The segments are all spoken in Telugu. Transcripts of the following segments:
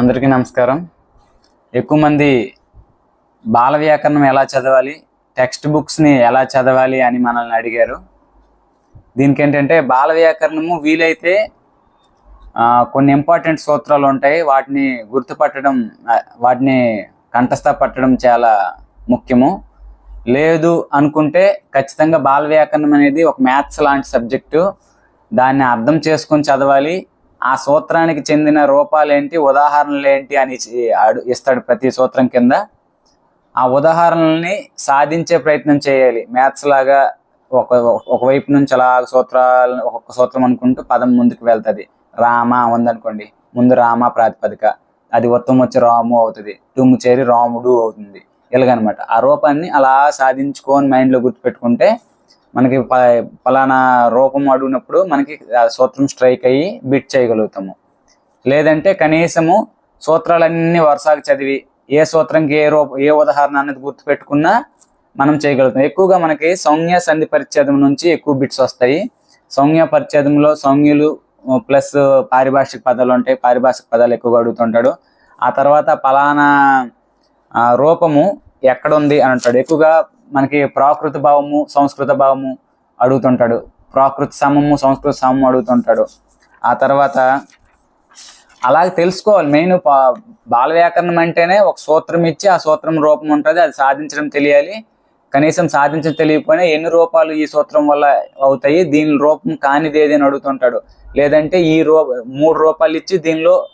అందరికీ నమస్కారం. ఎక్కువ మంది బాల వ్యాకరణం ఎలా చదవాలి టెక్స్ట్ బుక్స్ని ఎలా చదవాలి అని మనల్ని అడిగారు. దీనికి ఏంటంటే బాల వ్యాకరణము వీలైతే కొన్ని ఇంపార్టెంట్ సూత్రాలు ఉంటాయి. వాటిని గుర్తుపట్టడం వాటిని కంఠస్థ పట్టడం చాలా ముఖ్యము. లేదు అనుకుంటే ఖచ్చితంగా బాల వ్యాకరణం అనేది ఒక మ్యాథ్స్ లాంటి సబ్జెక్టు. దాన్ని అర్థం చేసుకొని చదవాలి. ఆ సూత్రానికి చెందిన రూపాలు ఏంటి ఉదాహరణలు ఏంటి అని ఇస్తాడు ప్రతి సూత్రం కింద. ఆ ఉదాహరణల్ని సాధించే ప్రయత్నం చేయాలి. మ్యాథ్స్ లాగా ఒక ఒకవైపు నుంచి అలా సూత్రాలు ఒక్కొక్క సూత్రం అనుకుంటూ పదం ముందుకు వెళ్తుంది. రామ ఉందనుకోండి ముందు రామ ప్రాతిపదిక. అది ఉత్తమం వచ్చి రాము అవుతుంది. తుమ్ము చేరి రాముడు అవుతుంది. ఇలాగనమాట. ఆ రూపాన్ని అలా సాధించుకొని మైండ్లో గుర్తుపెట్టుకుంటే మనకి ప- రూపం అడిగినప్పుడు మనకి ఆ సూత్రం స్ట్రైక్ అయ్యి బిట్ చేయగలుగుతాము. లేదంటే కనీసము సూత్రాలన్నీ వరుసగా చదివి ఏ సూత్రంకి ఏ రూప ఏ ఉదాహరణ అనేది గుర్తుపెట్టుకున్నా మనం చేయగలుగుతాం. ఎక్కువగా మనకి సౌమ్య సంధి పరిచ్ఛేదం నుంచి ఎక్కువ బిట్స్ వస్తాయి. సౌమ్య పరిచ్ఛేదంలో సౌమ్యులు ప్లస్ పారిభాషిక పదాలు ఉంటాయి. పారిభాషిక పదాలు ఎక్కువగా అడుగుతుంటాడు. ఆ తర్వాత పలానా రూపము ఎక్కడ ఉంది అని అంటాడు. ఎక్కువగా మనకి ప్రాకృత భావము సంస్కృత భావము అడుగుతుంటాడు. ప్రాకృత సమము సంస్కృత సమము అడుగుతుంటాడు. ఆ తర్వాత అలాగే తెలుసుకోవాలి. మెయిన్ బాల వ్యాకరణం అంటేనే ఒక సూత్రం ఇచ్చి ఆ సూత్రం రూపం ఉంటుంది. అది సాధించడం తెలియాలి. కనీసం సాధించడం తెలియకపోయినా ఎన్ని రూపాలు ఈ సూత్రం వల్ల అవుతాయి? దీని రూపం కానిది ఏదని అడుగుతుంటాడు. లేదంటే ఈ రూ మూడు రూపాయలు ఇచ్చి దీనిలో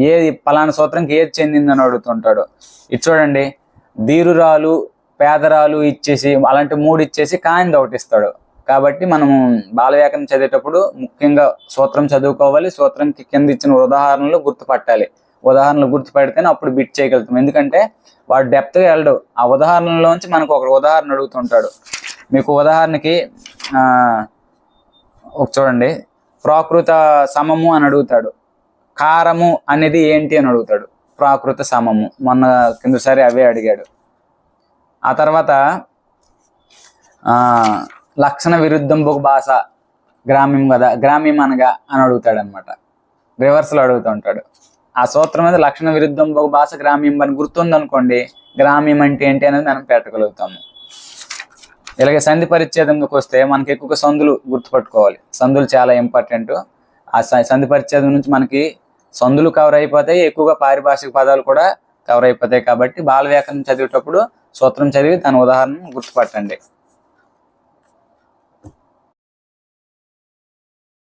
ఏది పలానా సూత్రంకి ఏది చెందిందని అడుగుతుంటాడు. ఇది చూడండి. ధీరురాలు పేదరాలు ఇచ్చేసి అలాంటి మూడు ఇచ్చేసి కాయింది ఒకటి ఇస్తాడు. కాబట్టి మనము బాలవ్యాకరణ చదివేటప్పుడు ముఖ్యంగా సూత్రం చదువుకోవాలి. సూత్రంకి కింద ఇచ్చిన ఉదాహరణలు గుర్తుపట్టాలి. ఉదాహరణలు గుర్తుపెడితేనే అప్పుడు బిట్ చేయగలుగుతాం. ఎందుకంటే వాడు డెప్త్గా వెళ్ళడు. ఆ ఉదాహరణలోంచి మనకు ఒక ఉదాహరణ అడుగుతుంటాడు. మీకు ఉదాహరణకి ఒక చూడండి. ప్రాకృత సమము అని అడుగుతాడు. కారము అనేది ఏంటి అని అడుగుతాడు. ప్రాకృత సమము. మొన్న కిందసారి అవే అడిగాడు. ఆ తర్వాత ఆ, లక్షణ విరుద్ధం ఒక భాష గ్రామ్యం కదా గ్రామ్యం అనగా అని అడుగుతాడు రివర్స్లో అడుగుతూ అడుగుతుంటాడు ఆ సూత్రం మీద లక్షణ విరుద్ధం ఒక భాష గ్రామ్యం అని గుర్తుందనుకోండి గ్రామ్యం అంటే ఏంటి అనేది మనం పెట్టగలుగుతాము. ఇలాగే సంధి పరిచ్ఛేదంలోకి వస్తే మనకి ఎక్కువగా సందులు గుర్తుపట్టుకోవాలి. సందులు చాలా ఇంపార్టెంట్ ఆ సంధి పరిచ్ఛేదం నుంచి మనకి సందులు కవర్ అయిపోతాయి ఎక్కువగా పారిభాషిక పదాలు కూడా కవర్ అయిపోతాయి కాబట్టి బాల వ్యాకరణం చదివేటప్పుడు సూత్రం చదివి దాని ఉదాహరణ గుర్తుపట్టండి.